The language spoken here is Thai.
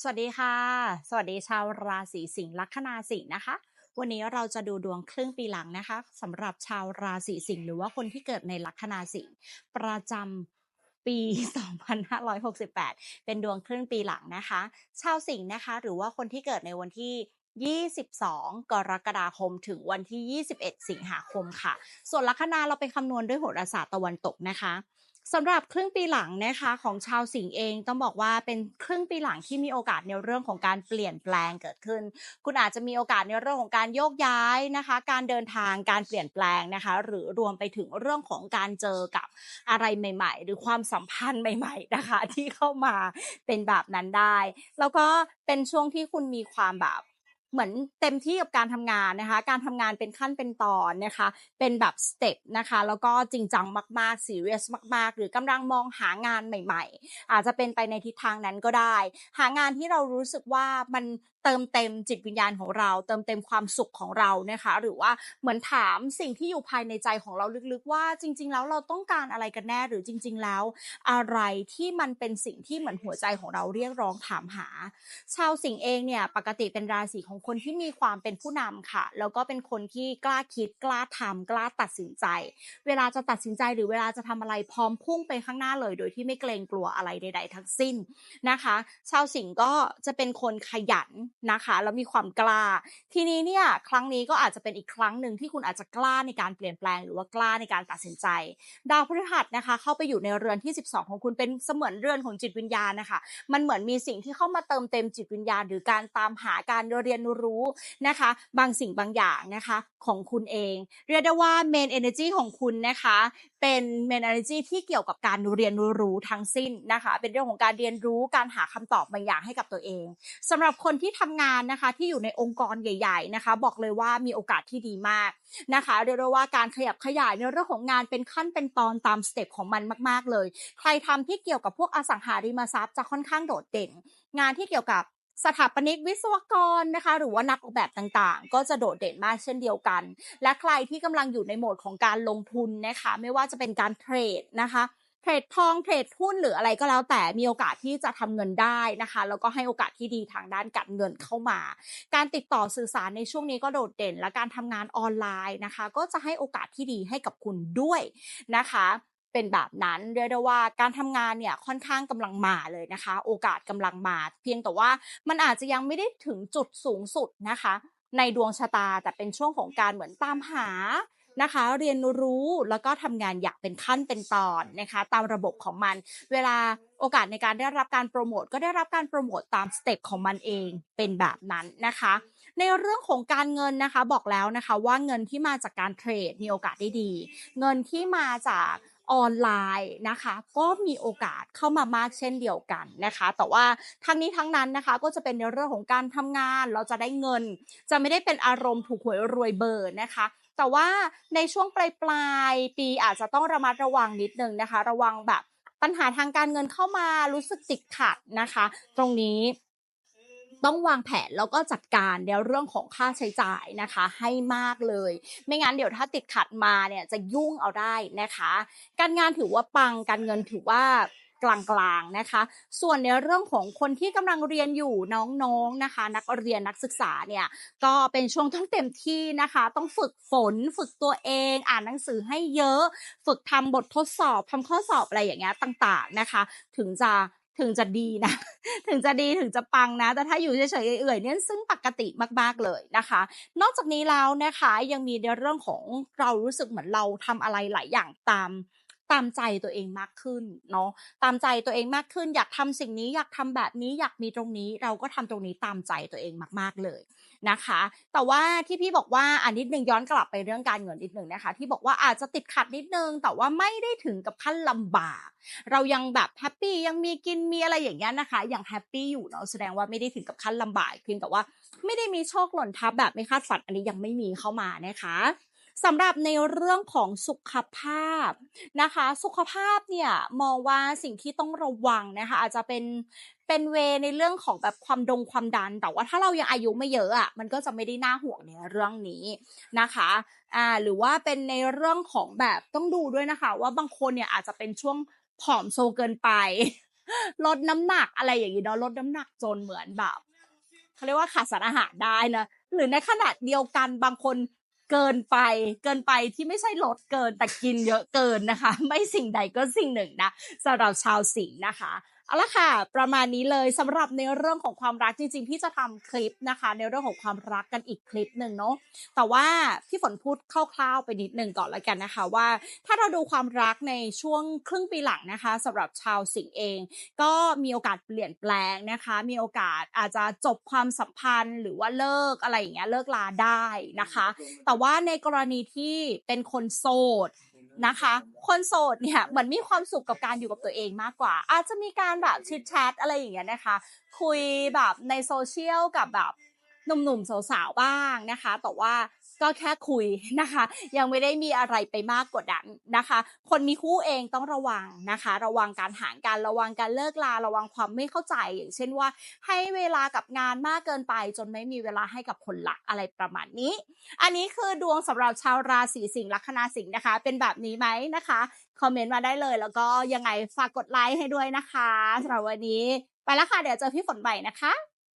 สวัสดีค่ะ สวัสดีชาวราศีสิงห์ลัคนาสิงห์นะคะ วันนี้เราจะดูดวงครึ่งปีหลังนะคะสำหรับชาวราศีสิงห์หรือว่าคนที่เกิดในลัคนาสิงห์ประจำปี 2568 เป็นดวงครึ่งปีหลังนะคะ ชาวสิงห์นะคะ หรือว่าคนที่เกิดในวันที่22 กรกฎาคมถึงวันที่ 21 สิงหาคมค่ะ ส่วนลัคนาเราไปคำนวณด้วยโหราศาสตร์ตะวันตกนะคะ สำหรับครึ่งปีหลังนะคะของชาวสิงห์เองต้องบอกว่าเป็นครึ่งปีหลังที่มีโอกาสในเรื่องของการเปลี่ยนแปลงเกิดขึ้น คุณอาจจะมีโอกาสในเรื่องของการโยกย้ายนะคะ การเดินทางการเปลี่ยนแปลงนะคะ หรือรวมไปถึงเรื่องของการเจอกับอะไรใหม่ ๆ หรือความสัมพันธ์ใหม่ ๆนะคะ ที่เข้ามาเป็นแบบนั้นได้ แล้วก็เป็นช่วงที่คุณมีความแบบ เหมือนเต็มที่กับการทำงานนะคะ การทำงานเป็นขั้นเป็นตอนนะคะ เป็นแบบสเต็ปนะคะ แล้วก็จริงจังมากๆซีเรียสมาก ๆ หรือกำลังมองหางานใหม่ ๆ อาจจะเป็นไปในทิศทางนั้นก็ได้ หางานที่เรารู้สึกว่ามัน เติมเต็มจิตวิญญาณของเรา เติมเต็มความสุขของเรานะคะ หรือว่าเหมือนถามสิ่งที่อยู่ภายในใจของเราลึกๆ ว่าจริง ๆ แล้วเราต้องการอะไรกันแน่หรือจริง ๆ แล้ว อะไรที่มันเป็นสิ่งที่เหมือนหัวใจของเราเรียกร้องถามหา ชาวสิงห์เองเนี่ยปกติเป็นราศีของคนที่มีความเป็นผู้นำค่ะ แล้วก็เป็นคนที่กล้าคิดกล้าทำกล้าตัดสินใจ เวลาจะตัดสินใจหรือเวลาจะทำอะไรพร้อมพุ่งไปข้างหน้าเลย โดยที่ไม่เกรงกลัวอะไรใด ๆ ทั้งสิ้นนะคะ ชาวสิงห์ก็จะเป็นคนขยันนะคะแล้วมีความกล้า ทีนี้เนี่ยครั้งนี้ก็อาจจะเป็นอีกครั้งหนึ่งที่คุณอาจจะกล้าในการเปลี่ยนแปลงหรือว่ากล้าในการตัดสินใจ ดาวพฤหัสนะคะ เข้าไปอยู่ในเรือนที่ 12 ของคุณเป็นเสมือนเรือนของจิตวิญญาณนะคะ มันเหมือนมีสิ่งที่เข้ามาเติมเต็มจิตวิญญาณ หรือการตามหาการเรียนรู้นะคะ บางสิ่งบางอย่างนะคะของคุณเอง เรียกได้ว่า main energy ของคุณนะคะเป็น main energy ที่เกี่ยวกับการเรียนรู้ทั้งสิ้นนะคะ เป็นเรื่องของการเรียนรู้การหาคำตอบบางอย่างให้กับตัวเองสำหรับคนที่ทำงานนะคะ ที่อยู่ในองค์กรใหญ่ ๆนะคะ บอกเลยว่ามีโอกาสที่ดีมากนะคะเรียกได้ว่าการขยับขยายในเรื่องของงานเป็นขั้นเป็นตอนตามสเต็ปของมันมาก ๆ เลย ใครทำที่เกี่ยวกับพวกอสังหาริมทรัพย์จะค่อนข้างโดดเด่น งานที่เกี่ยวกับสถาปนิกวิศวกรนะคะ หรือว่านักออกแบบต่างๆ ก็จะโดดเด่นมากเช่นเดียวกัน และใครที่กำลังอยู่ในโหมดของการลงทุนนะคะ ไม่ว่าจะเป็นการเทรดนะคะ เทรดทองเทรดหุ้นหรืออะไรก็แล้วแต่มีโอกาสที่จะทำเงินได้นะคะ แล้วก็ให้โอกาสที่ดีทางด้านการเงินเข้ามา การติดต่อสื่อสารในช่วงนี้ก็โดดเด่น และการทำงานออนไลน์นะคะ ก็จะให้โอกาสที่ดีให้กับคุณด้วยนะคะเป็นแบบนั้นเรียกได้ว่าการทำงานเนี่ยค่อนข้างกำลังมาเลยนะคะ โอกาสกำลังมา เพียงแต่ว่ามันอาจจะยังไม่ได้ถึงจุดสูงสุดนะคะ ในดวงชะตาแต่เป็นช่วงของการเหมือนตามหา นะคะ เรียนรู้แล้วก็ทำงานอย่างเป็นขั้นเป็นตอนนะคะ ตามระบบของมัน เวลาโอกาสในการได้รับการโปรโมทก็ได้รับการโปรโมทตามสเต็ปของมันเองเป็นแบบนั้นนะคะ ในเรื่องของการเงินนะคะบอกแล้วนะคะว่าเงินที่มาจากการเทรดมีโอกาสได้ดี เงินที่มาจากออนไลน์นะคะก็มีโอกาสเข้ามามากเช่นเดียวกันนะคะ แต่ว่าทั้งนี้ทั้งนั้นนะคะก็จะเป็นในเรื่องของการทำงาน เราจะได้เงิน จะไม่ได้เป็นอารมณ์ถูกหวยรวยเบอร์นะคะ แต่ว่าในช่วงปลายปลายปีอาจจะต้องระมัดระวังนิดนึงนะคะ ระวังแบบปัญหาทางการเงินเข้ามารู้สึกติดขัดนะคะ ตรงนี้ต้องวางแผนแล้วก็จัดการในเรื่องของค่าใช้จ่ายนะคะ ให้มากเลย ไม่งั้นเดี๋ยวถ้าติดขัดมาเนี่ยจะยุ่งเอาได้นะคะ การงานถือว่าปังการเงินถือว่า กลางๆนะคะ ส่วนในเรื่องของคนที่กำลังเรียนอยู่น้องๆนะคะ นักเรียนนักศึกษาเนี่ยก็เป็นช่วงต้องเต็มที่นะคะ ต้องฝึกฝนฝึกตัวเอง อ่านหนังสือให้เยอะ ฝึกทำบททดสอบทำข้อสอบอะไรอย่างเงี้ยต่างๆนะคะ ถึงจะถึงจะดีนะ ถึงจะดีถึงจะปังนะ แต่ถ้าอยู่เฉยๆเอื่อยเนี่ยซึ่งปกติมากๆเลยนะคะ นอกจากนี้แล้วนะคะยังมีในเรื่องของเรารู้สึกเหมือนเราทำอะไรหลายอย่างตาม ตามใจตัวเองมากขึ้นเนาะตามใจตัวเองมากขึ้น อยากทำสิ่งนี้อยากทำแบบนี้อยากมีตรงนี้ เราก็ทำตรงนี้ตามใจตัวเองมาก ๆเลยนะคะ แต่ว่าที่พี่บอกว่าอันนิดนึงย้อนกลับไปเรื่องการเงินนิดนึงนะคะ ที่บอกว่าอาจจะติดขัดนิดนึง แต่ว่าไม่ได้ถึงกับขั้นลำบาก เรายังแบบแฮปปี้ยังมีกินมีอะไรอย่างเงี้ยนะคะยังแฮปปี้อยู่เนาะแสดงว่าไม่ได้ถึงกับขั้นลำบากเพียงแต่ว่า ไม่ได้มีโชคหล่นทับแบบไม่คาดฝันอันนี้ยังไม่มีเข้ามานะคะ สำหรับในเรื่องของสุขภาพนะคะ สุขภาพเนี่ยมองว่าสิ่งที่ต้องระวังนะคะ อาจจะเป็นเป็นเวในเรื่องของแบบความดงความดัน แต่ว่าถ้าเรายังอายุไม่เยอะอะมันก็จะไม่ได้น่าห่วงในเรื่องนี้นะคะอ่าหรือว่าเป็นในเรื่องของแบบต้องดูด้วยนะคะ ว่าบางคนเนี่ยอาจจะเป็นช่วงผอมโซเกินไป ลดน้ำหนักอะไรอย่างงี้เนาะลดน้ำหนักจนเหมือนแบบเขาเรียกว่าขาดสารอาหารได้นะหรือในขณะเดียวกันบางคน เกินไป เกินไปที่ไม่ใช่ลดเกินแต่กินเยอะเกินนะคะ ไม่สิ่งใดก็สิ่งหนึ่งนะสำหรับชาวสิงห์นะคะ เอาละค่ะ ประมาณนี้เลยสำหรับในเรื่องของความรักจริงๆพี่จะทำคลิปนะคะ ในเรื่องของความรักกันอีกคลิปหนึ่งเนาะแต่ว่าพี่ฝนพูดคร่าวๆไปนิดหนึ่งก่อนละกันนะคะ ว่าถ้าเราดูความรักในช่วงครึ่งปีหลังนะคะสำหรับชาวสิงห์เอง ก็มีโอกาสเปลี่ยนแปลงนะคะ มีโอกาสอาจจะจบความสัมพันธ์ หรือว่าเลิกอะไรอย่างเงี้ยเลิกลาได้นะคะ แต่ว่าในกรณีที่เป็นคนโสด นะคะ คนโสดเนี่ยเหมือนมีความสุขกับการอยู่กับตัวเองมากกว่า อาจจะมีการแบบชิดแชทอะไรอย่างเงี้ยนะคะ คุยแบบในโซเชียลกับแบบหนุ่มๆสาวๆบ้างนะคะ แต่ว่า ก็แค่คุยนะคะ ยังไม่ได้มีอะไรไปมากกว่านั้นนะคะ คนมีคู่เองต้องระวังนะคะ ระวังการห่างกันระวังการเลิกลาระวังความไม่เข้าใจ อย่างเช่นว่า ให้เวลากับงานมากเกินไป จนไม่มีเวลาให้กับคนรักอะไรประมาณนี้ อันนี้คือดวงสำหรับชาวราศีสิงห์ลัคนาสิงห์นะคะ เป็นแบบนี้ไหมนะคะคอมเมนต์มาได้เลย แล้วก็ยังไงฝากกดไลค์ให้ด้วยนะคะสำหรับวันนี้ ไปแล้วค่ะเดี๋ยวเจอพี่ฝนใหม่นะคะ